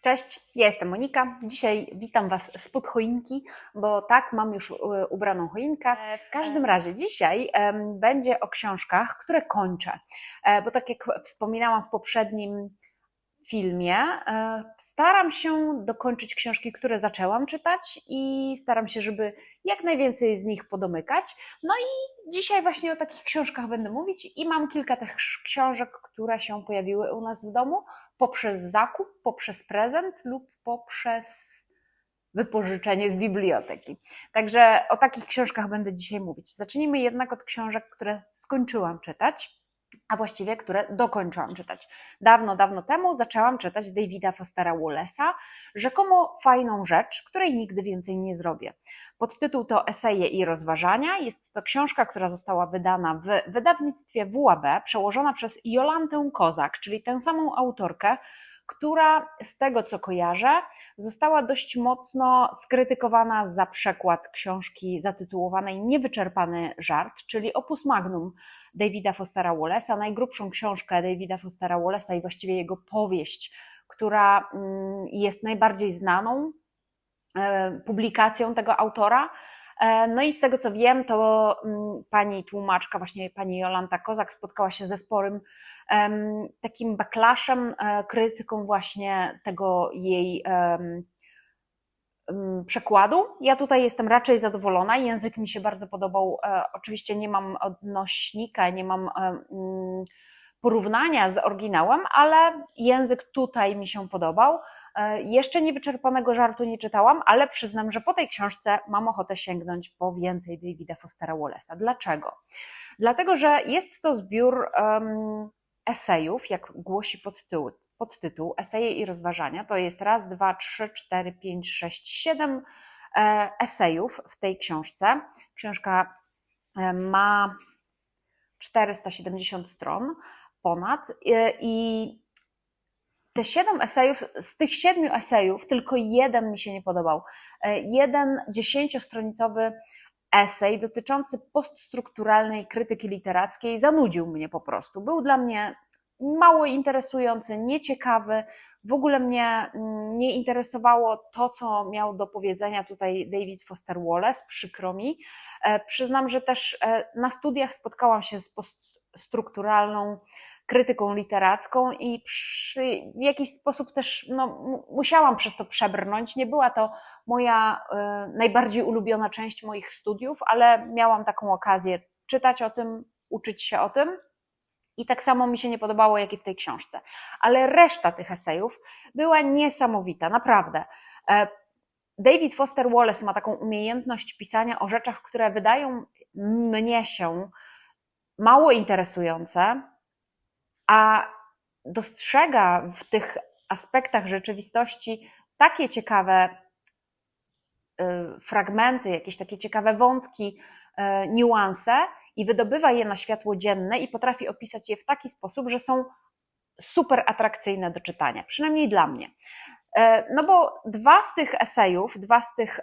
Cześć, ja jestem Monika. Dzisiaj witam Was spod choinki, bo tak, mam już e, ubraną choinkę. E, W każdym razie dzisiaj będzie o książkach, które kończę, E, bo tak jak wspominałam w poprzednim filmie, staram się dokończyć książki, które zaczęłam czytać i staram się, żeby jak najwięcej z nich podomykać. No i dzisiaj właśnie o takich książkach będę mówić i mam kilka tych książek, które się pojawiły u nas w domu poprzez zakup, poprzez prezent lub poprzez wypożyczenie z biblioteki. Także o takich książkach będę dzisiaj mówić. Zacznijmy jednak od książek, które skończyłam czytać, a właściwie które dokończyłam czytać. Dawno, dawno temu zaczęłam czytać Davida Fostera Wallace'a, rzekomo fajną rzecz, której nigdy więcej nie zrobię. Podtytuł to Eseje i rozważania. Jest to książka, która została wydana w wydawnictwie WAB, przełożona przez Jolantę Kozak, czyli tę samą autorkę, która z tego co kojarzę, została dość mocno skrytykowana za przekład książki zatytułowanej Niewyczerpany żart, czyli opus magnum Davida Fostera Wallace'a, najgrubszą książkę Davida Fostera Wallace'a i właściwie jego powieść, która mm, jest najbardziej znaną e, publikacją tego autora. E, No i z tego co wiem, to mm, pani tłumaczka, właśnie pani Jolanta Kozak spotkała się ze sporym takim backlashem, e, krytyką właśnie tego jej przekładu. Ja tutaj jestem raczej zadowolona, język mi się bardzo podobał. E, Oczywiście nie mam odnośnika, nie mam e, porównania z oryginałem, ale język tutaj mi się podobał. Jeszcze niewyczerpanego żartu nie czytałam, ale przyznam, że po tej książce mam ochotę sięgnąć po więcej Davida Fostera Wallace'a. Dlaczego? Dlatego, że jest to zbiór um, esejów, jak głosi podtytuł, podtytuł Eseje i rozważania. To jest raz, dwa, trzy, cztery, pięć, sześć, siedem e, esejów w tej książce. Książka e, ma 470 stron ponad e, i te siedem esejów, z tych siedmiu esejów tylko jeden mi się nie podobał. Jeden dziesięciostronicowy esej dotyczący poststrukturalnej krytyki literackiej zanudził mnie po prostu. Był dla mnie mało interesujący, nieciekawy. W ogóle mnie mm, nie interesowało to, co miał do powiedzenia tutaj David Foster Wallace, przykro mi. E, Przyznam, że też e, na studiach spotkałam się z poststrukturalną krytyką literacką i przy, w jakiś sposób też no, mu- musiałam przez to przebrnąć. Nie była to moja e, najbardziej ulubiona część moich studiów, ale miałam taką okazję czytać o tym, uczyć się o tym. I tak samo mi się nie podobało, jak i w tej książce. Ale reszta tych esejów była niesamowita, naprawdę. E, David Foster Wallace ma taką umiejętność pisania o rzeczach, które wydają mnie się mało interesujące, a dostrzega w tych aspektach rzeczywistości takie ciekawe y, fragmenty, jakieś takie ciekawe wątki, y, niuanse i wydobywa je na światło dzienne i potrafi opisać je w taki sposób, że są super atrakcyjne do czytania, przynajmniej dla mnie. E, No bo dwa z tych esejów, dwa z tych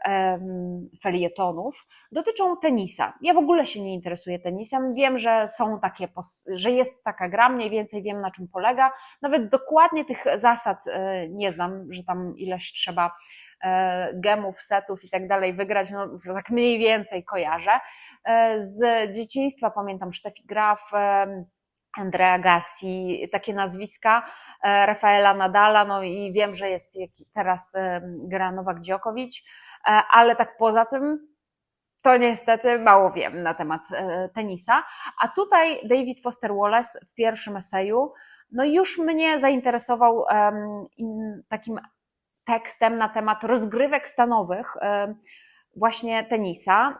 felietonów dotyczą tenisa. Ja w ogóle się nie interesuję tenisem. Wiem, że są takie, że jest taka gra, mniej więcej wiem na czym polega. Nawet dokładnie tych zasad e, nie znam, że tam ileś trzeba e, gemów, setów i tak dalej wygrać, no tak mniej więcej kojarzę. Z dzieciństwa pamiętam Steffi Graf, em, Andrea Gassi, takie nazwiska, e, Rafaela Nadala, no i wiem, że jest teraz em, gra Nowak Djokovic, e, ale tak poza tym to niestety mało wiem na temat e, tenisa. A tutaj David Foster Wallace w pierwszym eseju, no już mnie zainteresował takim tekstem na temat rozgrywek stanowych właśnie tenisa,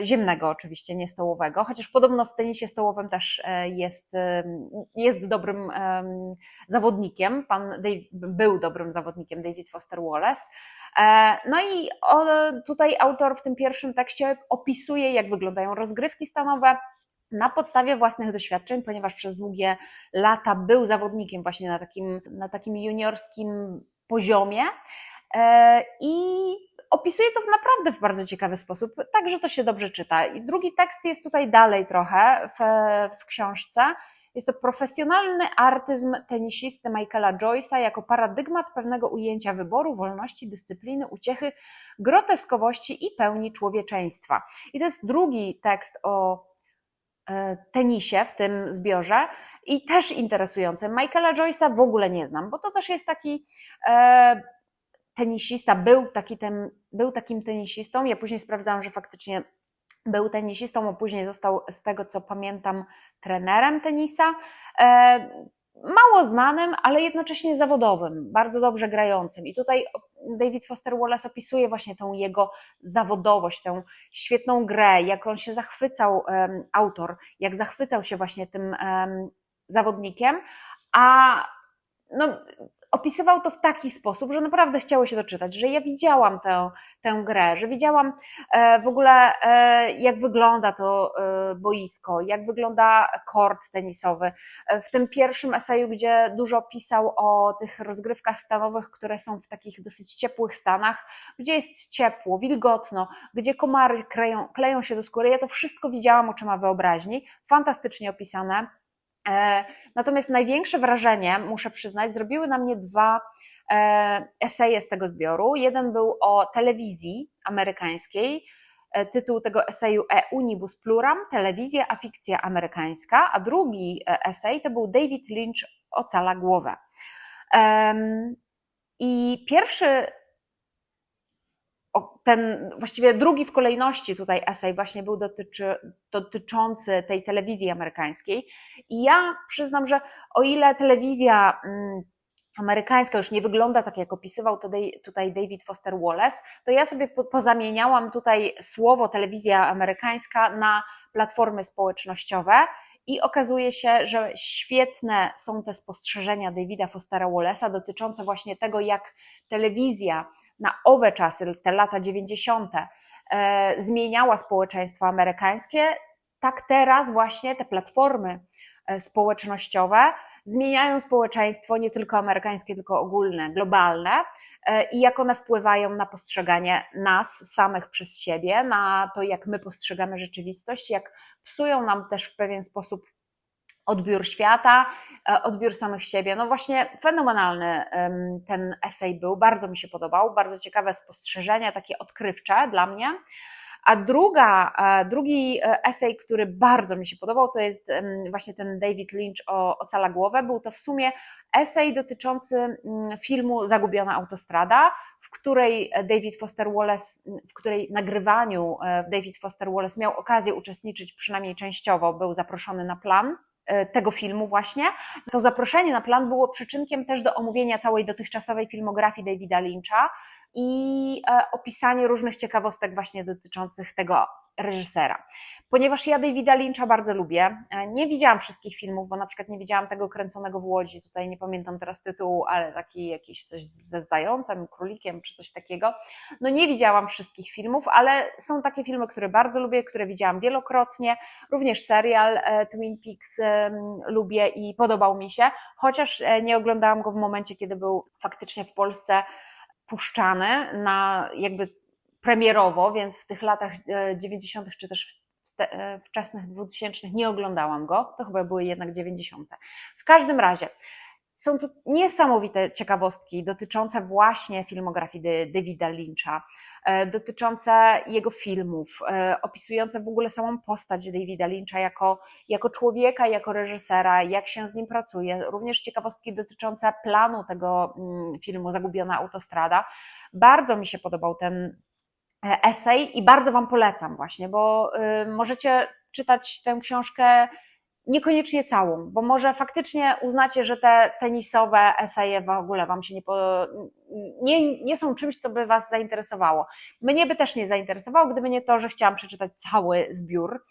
e, ziemnego oczywiście, nie stołowego, chociaż podobno w tenisie stołowym też e, jest, em, jest dobrym em, zawodnikiem, pan Dave, był dobrym zawodnikiem David Foster Wallace. E, No i tutaj autor w tym pierwszym tekście opisuje, jak wyglądają rozgrywki stanowe, na podstawie własnych doświadczeń, ponieważ przez długie lata był zawodnikiem właśnie na takim, na takim juniorskim poziomie E, i opisuje to w naprawdę w bardzo ciekawy sposób, tak że to się dobrze czyta. I drugi tekst jest tutaj dalej trochę w, w książce Jest to profesjonalny artyzm tenisisty Michaela Joyce'a jako paradygmat pewnego ujęcia wyboru, wolności, dyscypliny, uciechy, groteskowości i pełni człowieczeństwa. I to jest drugi tekst o e, tenisie w tym zbiorze i też interesujący. Michaela Joyce'a w ogóle nie znam, bo to też jest taki e, tenisista, był, taki ten, był takim tenisistą. Ja później sprawdzałam, że faktycznie był tenisistą, a później został, z tego co pamiętam, trenerem tenisa. E, mało znanym, ale jednocześnie zawodowym, bardzo dobrze grającym. I tutaj David Foster Wallace opisuje właśnie tą jego zawodowość, tę świetną grę, jak on się zachwycał, autor, jak zachwycał się właśnie tym zawodnikiem, a no, opisywał to w taki sposób, że naprawdę chciało się doczytać, że ja widziałam tę, tę grę, że widziałam e, w ogóle e, jak wygląda to e, boisko, jak wygląda kort tenisowy. W tym pierwszym eseju, gdzie dużo pisał o tych rozgrywkach stanowych, które są w takich dosyć ciepłych stanach, gdzie jest ciepło, wilgotno, gdzie komary kleją, kleją się do skóry, ja to wszystko widziałam oczyma wyobraźni, fantastycznie opisane natomiast największe wrażenie, muszę przyznać, zrobiły na mnie dwa e, eseje z tego zbioru. Jeden był o telewizji amerykańskiej. E, tytuł tego eseju E Unibus Pluram, telewizja a fikcja amerykańska, a drugi esej to był David Lynch Ocala głowę. I pierwszy ten właściwie drugi w kolejności tutaj esej właśnie był dotyczy, dotyczący tej telewizji amerykańskiej. I ja przyznam, że o ile telewizja mm, amerykańska już nie wygląda tak, jak opisywał tutaj David Foster Wallace, to ja sobie pozamieniałam tutaj słowo telewizja amerykańska na platformy społecznościowe. I okazuje się, że świetne są te spostrzeżenia Davida Fostera Wallace'a dotyczące właśnie tego, jak telewizja na owe czasy, te lata 90., e, zmieniała społeczeństwo amerykańskie, tak teraz właśnie te platformy e, społecznościowe zmieniają społeczeństwo nie tylko amerykańskie, tylko ogólne, globalne e, i jak one wpływają na postrzeganie nas samych przez siebie, na to, jak my postrzegamy rzeczywistość, jak psują nam też w pewien sposób odbiór świata, e, odbiór samych siebie. No właśnie fenomenalny ten esej był, bardzo mi się podobał, bardzo ciekawe spostrzeżenia, takie odkrywcze dla mnie. A druga, e, drugi e, esej, który bardzo mi się podobał, to jest właśnie ten David Lynch o Ocala Głowę. Był to w sumie esej dotyczący mm, filmu Zagubiona autostrada, w której David Foster Wallace, w której nagrywaniu David Foster Wallace miał okazję uczestniczyć przynajmniej częściowo, był zaproszony na plan tego filmu właśnie. To zaproszenie na plan było przyczynkiem też do omówienia całej dotychczasowej filmografii Davida Lyncha i e, opisanie różnych ciekawostek właśnie dotyczących tego reżysera. Ponieważ ja Davida Lyncha bardzo lubię, e, nie widziałam wszystkich filmów, bo na przykład nie widziałam tego kręconego w Łodzi, tutaj nie pamiętam teraz tytułu, ale taki jakiś coś ze zającem, królikiem czy coś takiego. No nie widziałam wszystkich filmów, ale są takie filmy, które bardzo lubię, które widziałam wielokrotnie. Również serial e, Twin Peaks lubię i podobał mi się, chociaż e, nie oglądałam go w momencie, kiedy był faktycznie w Polsce puszczany na jakby premierowo, więc w tych latach 90. czy też E, wczesnych 2000 nie oglądałam go, to chyba były jednak 90. W każdym razie są to niesamowite ciekawostki dotyczące właśnie filmografii Davida Lyncha, e, dotyczące jego filmów, e, opisujące w ogóle samą postać Davida Lyncha jako, jako człowieka, jako reżysera, jak się z nim pracuje. Również ciekawostki dotyczące planu tego mm, filmu Zagubiona Autostrada. Bardzo mi się podobał ten, E, esej i bardzo Wam polecam właśnie, bo y, możecie czytać tę książkę niekoniecznie całą, bo może faktycznie uznacie, że te tenisowe eseje w ogóle Wam się nie, po, nie, nie są czymś, co by Was zainteresowało. Mnie by też nie zainteresowało, gdyby nie to, że chciałam przeczytać cały zbiór.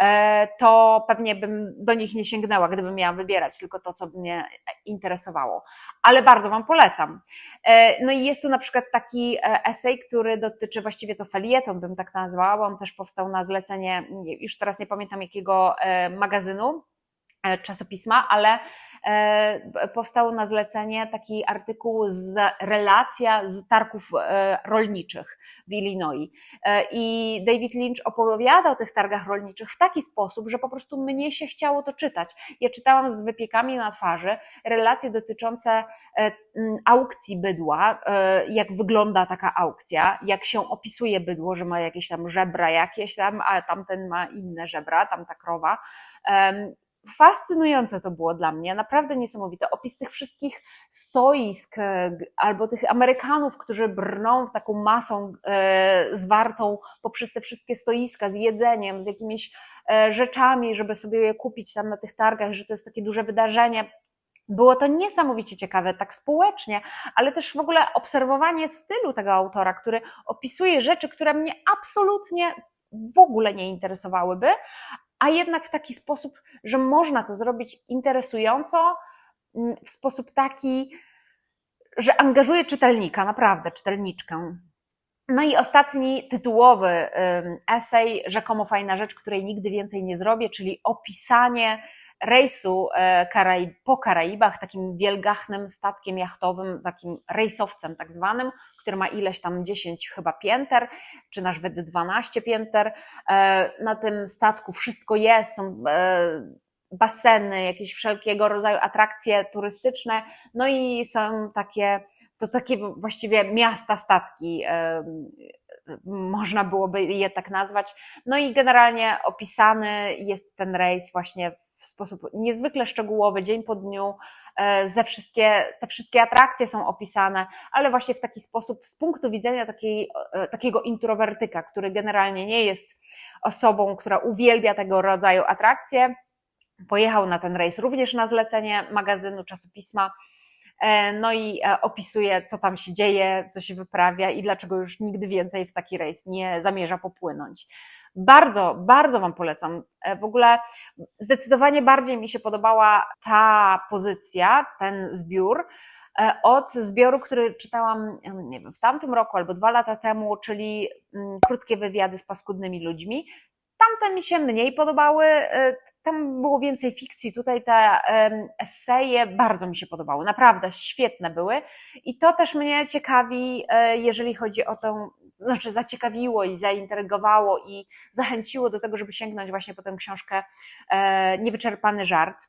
E, to pewnie bym do nich nie sięgnęła, gdybym miała wybierać tylko to, co mnie interesowało. Ale bardzo Wam polecam. E, no i jest tu na przykład taki e, esej, który dotyczy właściwie to felieton, bym tak nazwała, on też powstał na zlecenie, już teraz nie pamiętam jakiego magazynu, czasopisma, ale e, powstał na zlecenie taki artykuł z relacja z targów e, rolniczych w Illinois. I David Lynch opowiada o tych targach rolniczych w taki sposób, że po prostu mnie się chciało to czytać. Ja czytałam z wypiekami na twarzy relacje dotyczące aukcji bydła, jak wygląda taka aukcja, jak się opisuje bydło, że ma jakieś tam żebra jakieś tam, a tamten ma inne żebra, tamta krowa fascynujące to było dla mnie, naprawdę niesamowite. Opis tych wszystkich stoisk e, albo tych Amerykanów, którzy brną taką masą e, zwartą poprzez te wszystkie stoiska z jedzeniem, z jakimiś e, rzeczami, żeby sobie je kupić tam na tych targach, że to jest takie duże wydarzenie. Było to niesamowicie ciekawe, tak społecznie, ale też w ogóle obserwowanie stylu tego autora, który opisuje rzeczy, które mnie absolutnie w ogóle nie interesowałyby, a jednak w taki sposób, że można to zrobić interesująco, mm, w sposób taki, że angażuje czytelnika, naprawdę czytelniczkę. No i ostatni tytułowy esej, rzekomo fajna rzecz, której nigdy więcej nie zrobię, czyli opisanie rejsu e, po Karaibach, takim wielgachnym statkiem jachtowym, takim rejsowcem tak zwanym, który ma ileś tam 10 chyba pięter, czy nawet 12 pięter. E, na tym statku wszystko jest, są e, baseny, jakieś wszelkiego rodzaju atrakcje turystyczne, no i są takie, to takie właściwie miasta statki, można byłoby je tak nazwać. No i generalnie opisany jest ten rejs właśnie w sposób niezwykle szczegółowy, dzień po dniu, e, ze wszystkie, te wszystkie atrakcje są opisane, ale właśnie w taki sposób z punktu widzenia takiej, e, takiego introwertyka, który generalnie nie jest osobą, która uwielbia tego rodzaju atrakcje. Pojechał na ten rejs również na zlecenie magazynu, czasopisma. E, no i opisuje, co tam się dzieje, co się wyprawia i dlaczego już nigdy więcej w taki rejs nie zamierza popłynąć. Bardzo, bardzo Wam polecam. E, w ogóle zdecydowanie bardziej mi się podobała ta pozycja, ten zbiór, e, od zbioru, który czytałam nie wiem, w tamtym roku albo dwa lata temu, czyli mm, krótkie wywiady z paskudnymi ludźmi. Tamte mi się mniej podobały, e, tam było więcej fikcji, tutaj te eseje bardzo mi się podobały, naprawdę świetne były i to też mnie ciekawi, jeżeli chodzi o tę znaczy zaciekawiło i zaintrygowało i zachęciło do tego, żeby sięgnąć właśnie po tę książkę e, Niewyczerpany żart.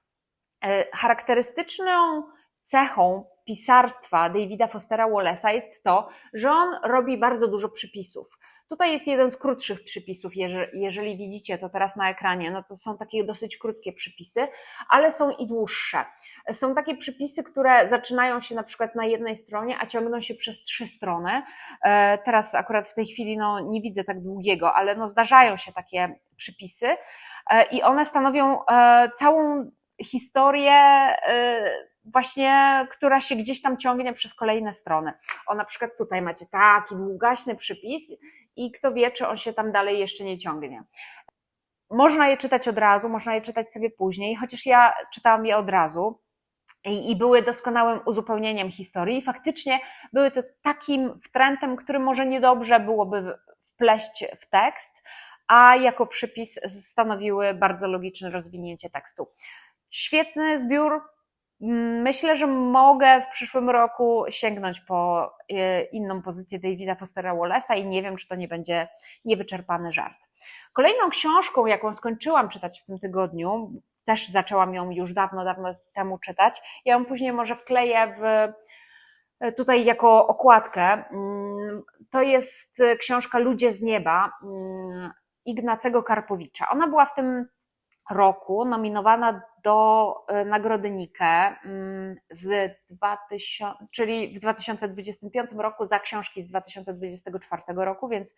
E, charakterystyczną cechą pisarstwa Davida Fostera Wallace'a jest to, że on robi bardzo dużo przypisów. Tutaj jest jeden z krótszych przypisów, jeżeli widzicie to teraz na ekranie, no to są takie dosyć krótkie przypisy, ale są i dłuższe. Są takie przypisy, które zaczynają się na przykład na jednej stronie, a ciągną się przez trzy strony. E, teraz akurat w tej chwili no, nie widzę tak długiego, ale no, zdarzają się takie przypisy e, i one stanowią e, całą historię właśnie, która się gdzieś tam ciągnie przez kolejne strony. O, na przykład tutaj macie taki długaśny przypis i kto wie, czy on się tam dalej jeszcze nie ciągnie. Można je czytać od razu, można je czytać sobie później, chociaż ja czytałam je od razu i, były doskonałym uzupełnieniem historii. Faktycznie były to takim wtrętem, który może niedobrze byłoby wpleść w tekst, a jako przypis stanowiły bardzo logiczne rozwinięcie tekstu. Świetny zbiór, Myślę, że mogę w przyszłym roku sięgnąć po e, inną pozycję Davida Fostera Wallace'a i nie wiem, czy to nie będzie niewyczerpany żart. Kolejną książką, jaką skończyłam czytać w tym tygodniu, też zaczęłam ją już dawno, dawno temu czytać. Ja ją później może wkleję w, e, tutaj jako okładkę. Mm, to jest książka Ludzie z nieba mm, Ignacego Karpowicza. Ona była w tym roku nominowana do e, nagrody Nike mm, z 2000, czyli w 2025 roku za książki z 2024 roku, więc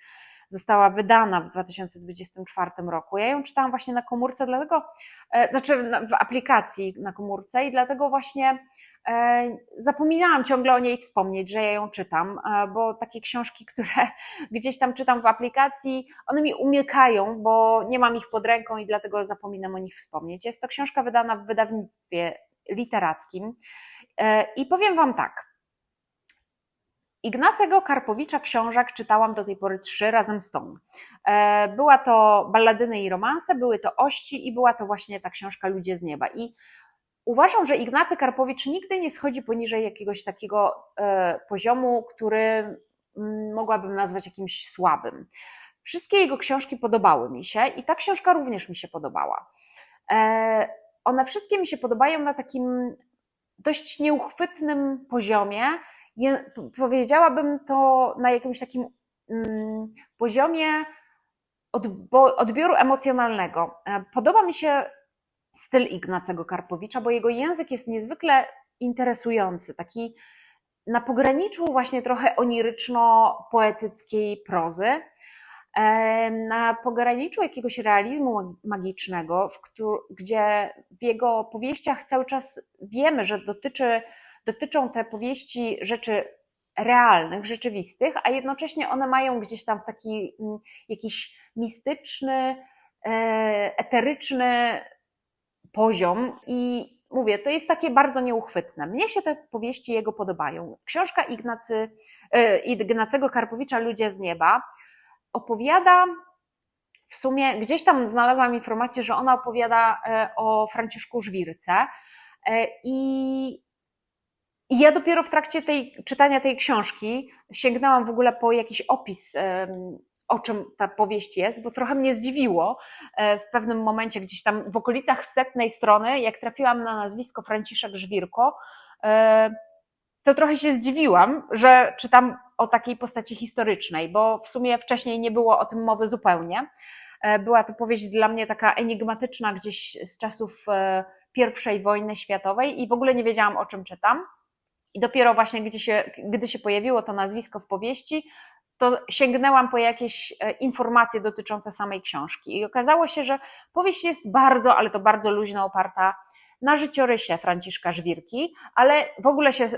została wydana w 2024 roku. Ja ją czytałam właśnie na komórce, dlatego, e, znaczy w aplikacji na komórce i dlatego właśnie e, zapominałam ciągle o niej wspomnieć, że ja ją czytam, e, bo takie książki, które gdzieś tam czytam w aplikacji, one mi umykają, bo nie mam ich pod ręką i dlatego zapominam o nich wspomnieć. Jest to książka wydana w wydawnictwie literackim i powiem Wam tak, Ignacego Karpowicza książek czytałam do tej pory trzy razem z tą. E, była to Balladyny i romanse, były to Ości i była to właśnie ta książka Ludzie z nieba. I uważam, że Ignacy Karpowicz nigdy nie schodzi poniżej jakiegoś takiego e, poziomu, który mm, mogłabym nazwać jakimś słabym. Wszystkie jego książki podobały mi się i ta książka również mi się podobała. E, one wszystkie mi się podobają na takim dość nieuchwytnym poziomie. Powiedziałabym to na jakimś takim mm, poziomie odbioru emocjonalnego. E, podoba mi się styl Ignacego Karpowicza, bo jego język jest niezwykle interesujący, taki na pograniczu właśnie trochę oniryczno-poetyckiej prozy, e, na pograniczu jakiegoś realizmu magicznego, w gdzie w jego powieściach cały czas wiemy, że dotyczy, dotyczą te powieści rzeczy realnych, rzeczywistych, a jednocześnie one mają gdzieś tam w taki mm, jakiś mistyczny, e, eteryczny poziom i mówię, to jest takie bardzo nieuchwytne. Mnie się te powieści jego podobają. Książka Ignacy, e, Ignacego Karpowicza Ludzie z nieba opowiada w sumie, gdzieś tam znalazłam informację, że ona opowiada e, o Franciszku Żwirce i i ja dopiero w trakcie tej, czytania tej książki sięgnęłam w ogóle po jakiś opis, o czym ta powieść jest, bo trochę mnie zdziwiło e, w pewnym momencie, gdzieś tam w okolicach setnej strony, jak trafiłam na nazwisko Franciszek Żwirko, e, to trochę się zdziwiłam, że czytam o takiej postaci historycznej, bo w sumie wcześniej nie było o tym mowy zupełnie. E, była to powieść dla mnie taka enigmatyczna gdzieś z czasów I wojny światowej i w ogóle nie wiedziałam o czym czytam. I dopiero właśnie, gdy się, gdy się pojawiło to nazwisko w powieści, to sięgnęłam po jakieś e, informacje dotyczące samej książki. I okazało się, że powieść jest bardzo, ale to bardzo luźno oparta na życiorysie Franciszka Żwirki, ale w ogóle się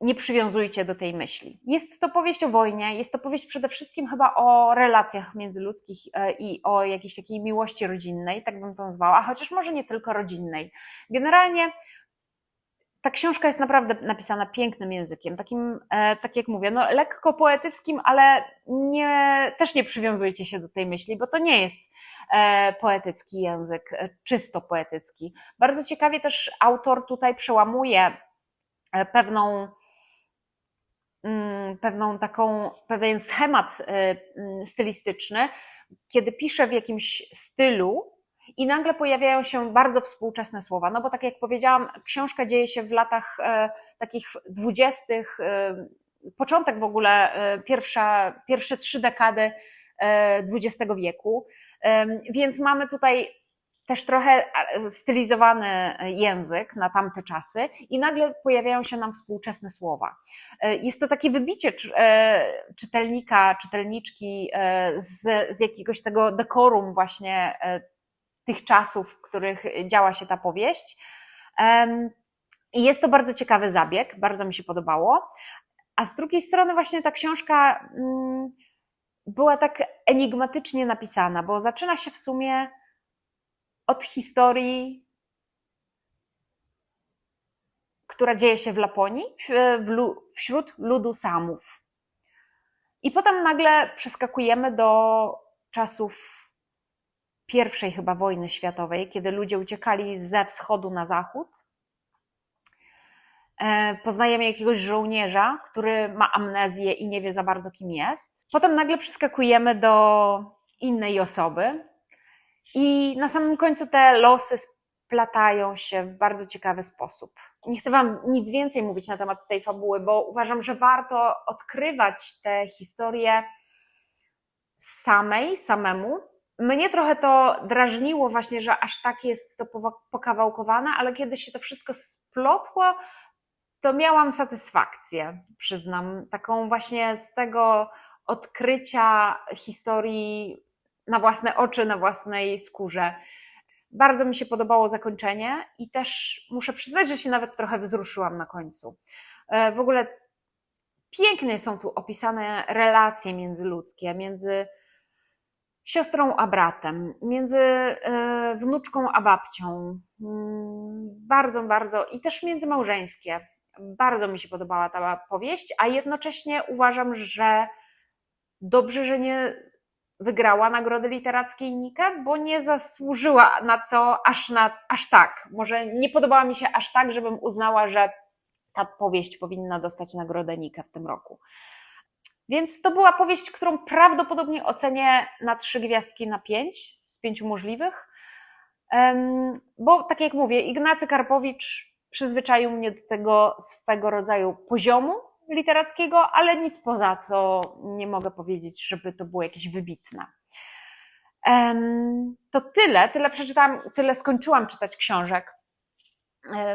nie przywiązujcie do tej myśli. Jest to powieść o wojnie, jest to powieść przede wszystkim chyba o relacjach międzyludzkich e, i o jakiejś takiej miłości rodzinnej, tak bym to nazwała, chociaż może nie tylko rodzinnej. Generalnie ta książka jest naprawdę napisana pięknym językiem, takim, e, tak jak mówię, no, lekko poetyckim, ale nie, też nie przywiązujcie się do tej myśli, bo to nie jest e, poetycki język, e, czysto poetycki. Bardzo ciekawie też autor tutaj przełamuje pewną, mm, pewną taką, pewien schemat stylistyczny, kiedy pisze w jakimś stylu, i nagle pojawiają się bardzo współczesne słowa. No bo tak jak powiedziałam, książka dzieje się w latach e, takich dwudziestych, e, początek w ogóle, e, pierwsza, pierwsze trzy dekady XX wieku, więc mamy tutaj też trochę stylizowany język na tamte czasy i nagle pojawiają się nam współczesne słowa. Jest to takie wybicie czytelnika, czytelniczki z, z jakiegoś tego dekorum właśnie tych czasów, w których działa się ta powieść. I jest to bardzo ciekawy zabieg, bardzo mi się podobało. A z drugiej strony, właśnie ta książka mm, była tak enigmatycznie napisana, bo zaczyna się w sumie od historii, która dzieje się w Laponii, wśród ludu Samów. I potem nagle przeskakujemy do czasów pierwszej chyba wojny światowej, kiedy ludzie uciekali ze wschodu na zachód. E, poznajemy jakiegoś żołnierza, który ma amnezję i nie wie za bardzo kim jest. Potem nagle przeskakujemy do innej osoby i na samym końcu te losy splatają się w bardzo ciekawy sposób. Nie chcę Wam nic więcej mówić na temat tej fabuły, bo uważam, że warto odkrywać te historie samej, samemu, mnie trochę to drażniło właśnie, że aż tak jest to pokawałkowane, ale kiedy się to wszystko splotło, to miałam satysfakcję, przyznam, taką właśnie z tego odkrycia historii na własne oczy, na własnej skórze. Bardzo mi się podobało zakończenie i też muszę przyznać, że się nawet trochę wzruszyłam na końcu. E, w ogóle pięknie są tu opisane relacje międzyludzkie, między siostrą a bratem, między e, wnuczką a babcią. Mm, bardzo, bardzo i też międzymałżeńskie. Bardzo mi się podobała ta powieść, a jednocześnie uważam, że dobrze, że nie wygrała Nagrody Literackiej Nike, bo nie zasłużyła na to aż, na, aż tak. Może nie podobała mi się aż tak, żebym uznała, że ta powieść powinna dostać Nagrodę Nike w tym roku. Więc to była powieść, którą prawdopodobnie ocenię na trzy gwiazdki na pięć z pięciu możliwych. Bo tak jak mówię, Ignacy Karpowicz przyzwyczaił mnie do tego swego rodzaju poziomu literackiego, ale nic poza to nie mogę powiedzieć, żeby to było jakieś wybitne. To tyle, tyle przeczytałam, tyle skończyłam czytać książek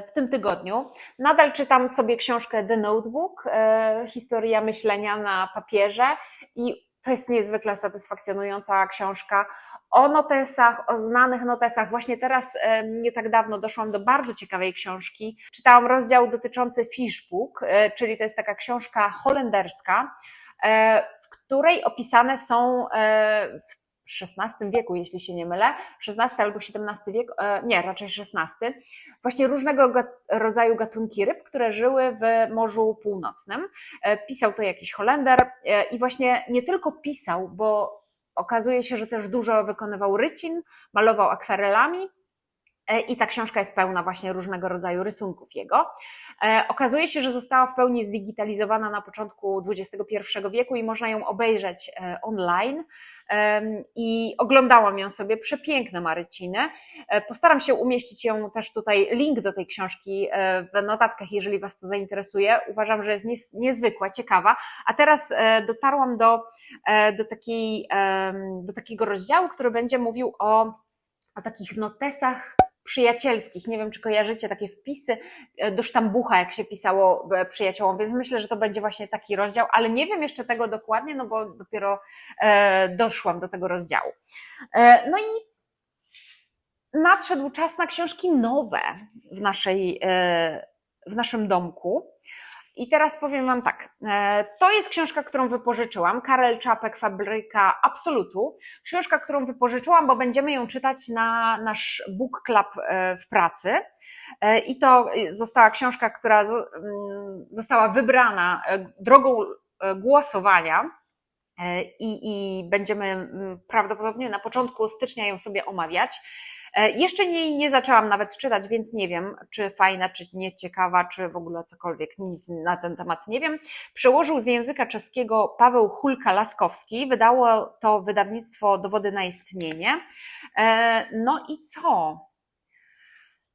w tym tygodniu. Nadal czytam sobie książkę The Notebook, e, historia myślenia na papierze i to jest niezwykle satysfakcjonująca książka o notesach, o znanych notesach. Właśnie teraz, nie tak dawno, doszłam do bardzo ciekawej książki. Czytałam rozdział dotyczący Fishbook, e, czyli to jest taka książka holenderska, e, w której opisane są e, w XVI wieku, jeśli się nie mylę, XVI albo XVII wiek, e, nie, raczej XVI, właśnie różnego rodzaju gatunki ryb, które żyły w Morzu Północnym. E, pisał to jakiś Holender e, i właśnie nie tylko pisał, bo okazuje się, że też dużo wykonywał rycin, malował akwarelami, I ta książka jest pełna właśnie różnego rodzaju rysunków jego. E, okazuje się, że została w pełni zdigitalizowana na początku XXI wieku i można ją obejrzeć e, online. I oglądałam ją sobie, przepiękne Maryciny. Postaram się umieścić ją też tutaj, link do tej książki w notatkach, jeżeli Was to zainteresuje. Uważam, że jest niezwykła, ciekawa. A teraz dotarłam do, do, takiej, do takiego rozdziału, który będzie mówił o, o takich notesach przyjacielskich. Nie wiem, czy kojarzycie takie wpisy e, do sztambucha, jak się pisało e, przyjaciołom, więc myślę, że to będzie właśnie taki rozdział, ale nie wiem jeszcze tego dokładnie, no bo dopiero e, doszłam do tego rozdziału. No i nadszedł czas na książki nowe w, naszej, w naszym domku. I teraz powiem Wam tak. E, to jest książka, którą wypożyczyłam. Karel Czapek, Fabryka Absolutu. Książka, którą wypożyczyłam, bo będziemy ją czytać na nasz book club e, w pracy. E, I to została książka, która mm, została wybrana drogą głosowania. I, I będziemy mm, prawdopodobnie na początku stycznia ją sobie omawiać. E, jeszcze nie, nie zaczęłam nawet czytać, więc nie wiem, czy fajna, czy nieciekawa, czy w ogóle cokolwiek, nic na ten temat nie wiem. Przełożył z języka czeskiego Paweł Hulka-Laskowski, wydało to wydawnictwo Dowody na istnienie. E, no i co?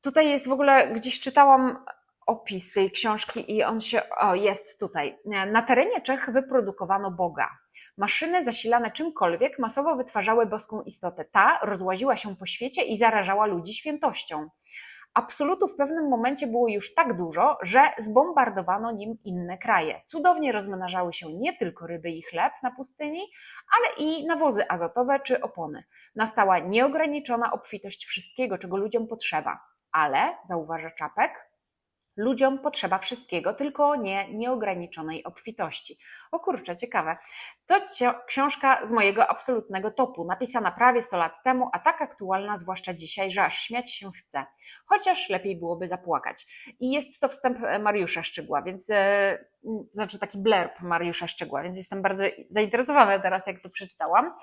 Tutaj jest w ogóle, gdzieś czytałam opis tej książki i on się, o jest tutaj. Na terenie Czech wyprodukowano Boga. Maszyny zasilane czymkolwiek masowo wytwarzały boską istotę. Ta rozłaziła się po świecie i zarażała ludzi świętością. Absolutu w pewnym momencie było już tak dużo, że zbombardowano nim inne kraje. Cudownie rozmnażały się nie tylko ryby i chleb na pustyni, ale i nawozy azotowe czy opony. Nastała nieograniczona obfitość wszystkiego, czego ludziom potrzeba. Ale, zauważa Czapek, ludziom potrzeba wszystkiego, tylko nie nieograniczonej obfitości. O kurczę, ciekawe. To książka z mojego absolutnego topu, napisana prawie 100 lat temu, a tak aktualna, zwłaszcza dzisiaj, że aż śmiać się chce. Chociaż lepiej byłoby zapłakać. I jest to wstęp Mariusza Szczygła, więc e, znaczy taki blerb Mariusza Szczygła, więc jestem bardzo zainteresowana teraz, jak to przeczytałam.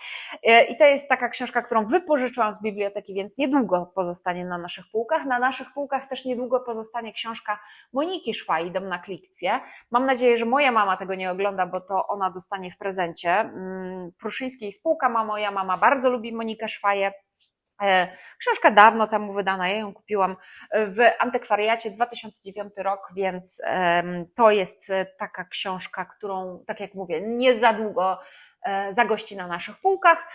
E, I to jest taka książka, którą wypożyczyłam z biblioteki, więc niedługo pozostanie na naszych półkach. Na naszych półkach też niedługo pozostanie książka Moniki Szwaj, Dom na klitwie. Mam nadzieję, że moja mama tego nie ogląda, bo to ona dostanie w prezencie. Mm, Pruszyńskiej spółka ma moja mama, bardzo lubi Monikę Szwaję. E, książka dawno temu wydana, ja ją kupiłam w antykwariacie 2009 rok, więc to jest taka książka, którą, tak jak mówię, nie za długo e, zagości na naszych półkach.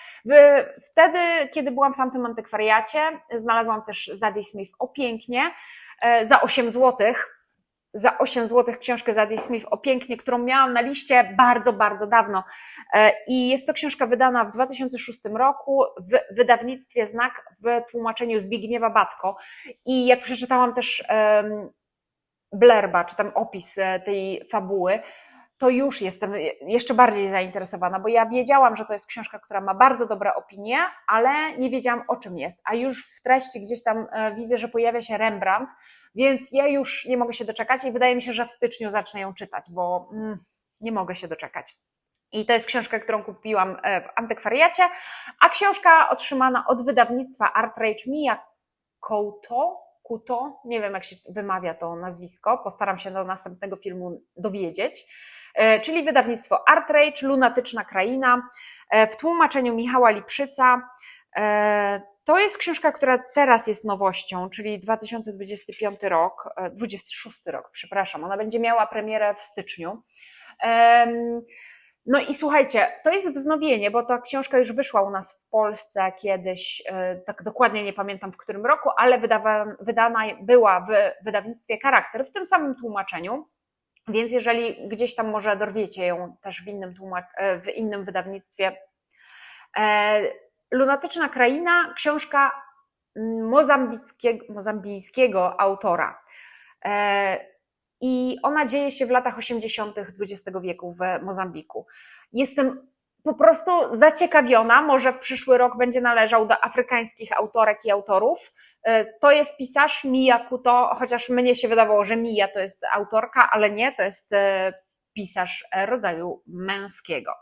Wtedy, kiedy byłam w tamtym antykwariacie, znalazłam też Zadie Smith o pięknie e, za 8 złotych za 8 zł książkę Zadie Smith o pięknie, którą miałam na liście bardzo, bardzo dawno. E, I jest to książka wydana w 2006 roku w wydawnictwie Znak w tłumaczeniu Zbigniewa Batko. I jak przeczytałam też blerba, czy tam opis e, tej fabuły, to już jestem jeszcze bardziej zainteresowana, bo ja wiedziałam, że to jest książka, która ma bardzo dobre opinie, ale nie wiedziałam o czym jest. A już w treści gdzieś tam e, widzę, że pojawia się Rembrandt, więc ja już nie mogę się doczekać i wydaje mi się, że w styczniu zacznę ją czytać, bo mm, nie mogę się doczekać. I to jest książka, którą kupiłam e, w antykwariacie, a książka otrzymana od wydawnictwa Artrage Mia Couto, Kuto, nie wiem jak się wymawia to nazwisko, postaram się do następnego filmu dowiedzieć, czyli wydawnictwo Artrage, Lunatyczna Kraina, e, w tłumaczeniu Michała Liprzyca. E, To jest książka, która teraz jest nowością, czyli 2025 rok, e, 26 rok, przepraszam, ona będzie miała premierę w styczniu. No i słuchajcie, to jest wznowienie, bo ta książka już wyszła u nas w Polsce kiedyś, e, tak dokładnie nie pamiętam w którym roku, ale wydawa, wydana była w wydawnictwie Charakter w tym samym tłumaczeniu. Więc jeżeli gdzieś tam może dorwiecie ją też w innym, tłumacz- e, w innym wydawnictwie. E, Lunatyczna kraina, książka mozambickiego, mozambijskiego autora. E, I ona dzieje się w latach 80. XX wieku w Mozambiku. Jestem po prostu zaciekawiona. Może przyszły rok będzie należał do afrykańskich autorek i autorów. E, To jest pisarz Mia Kuto, chociaż mnie się wydawało, że Mia to jest autorka, ale nie, to jest e, pisarz e, rodzaju męskiego.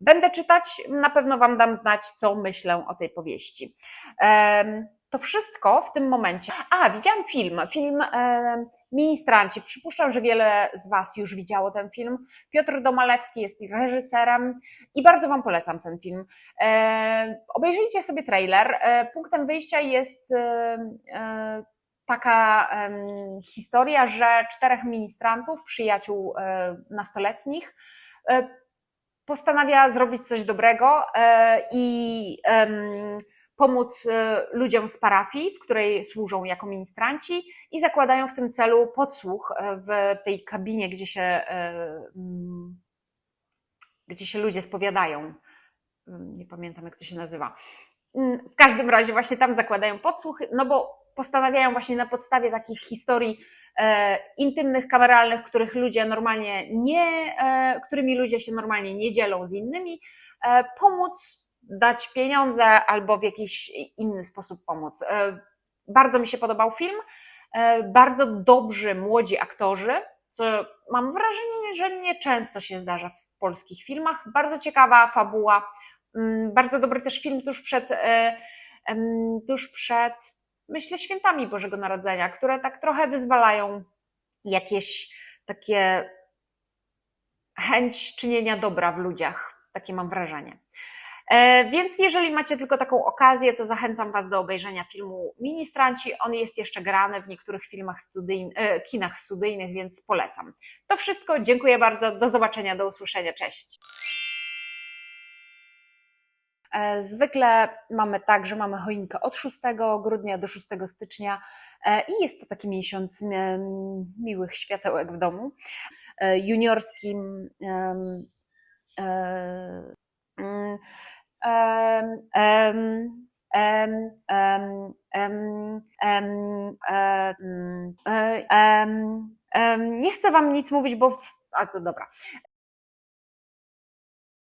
Będę czytać, na pewno Wam dam znać, co myślę o tej powieści. To wszystko w tym momencie. A, widziałam film. Film em, Ministranci. Przypuszczam, że wiele z Was już widziało ten film. Piotr Domalewski jest reżyserem i bardzo Wam polecam ten film. E, obejrzyjcie sobie trailer. E, punktem wyjścia jest e, e, taka em, historia, że czterech ministrantów, przyjaciół e, nastoletnich, e, postanawia zrobić coś dobrego e, i em, pomóc e, ludziom z parafii, w której służą jako ministranci i zakładają w tym celu podsłuch e, w tej kabinie, gdzie się, e, mm, gdzie się ludzie spowiadają. Mm, Nie pamiętam, jak to się nazywa. Mm, W każdym razie właśnie tam zakładają podsłuch, no bo postanawiają właśnie na podstawie takich historii intymnych, kameralnych, których ludzie normalnie nie, którymi ludzie się normalnie nie dzielą z innymi, pomóc dać pieniądze albo w jakiś inny sposób pomóc. E, Bardzo mi się podobał film, e, bardzo dobrzy młodzi aktorzy, co mam wrażenie, że nieczęsto się zdarza w polskich filmach. Bardzo ciekawa fabuła, mm, bardzo dobry też film tuż przed, e, tuż przed myślę, świętami Bożego Narodzenia, które tak trochę wyzwalają jakieś takie chęć czynienia dobra w ludziach. Takie mam wrażenie. E, Więc jeżeli macie tylko taką okazję, to zachęcam Was do obejrzenia filmu Ministranci. On jest jeszcze grany w niektórych filmach studyjn- e, kinach studyjnych, więc polecam. To wszystko. Dziękuję bardzo. Do zobaczenia, do usłyszenia. Cześć. E, Zwykle mamy tak, że mamy choinkę od 6 grudnia do 6 stycznia i jest to taki miesiąc miłych światełek w domu. Juniorskim Nie chcę Wam nic mówić, bo. w- A to dobra.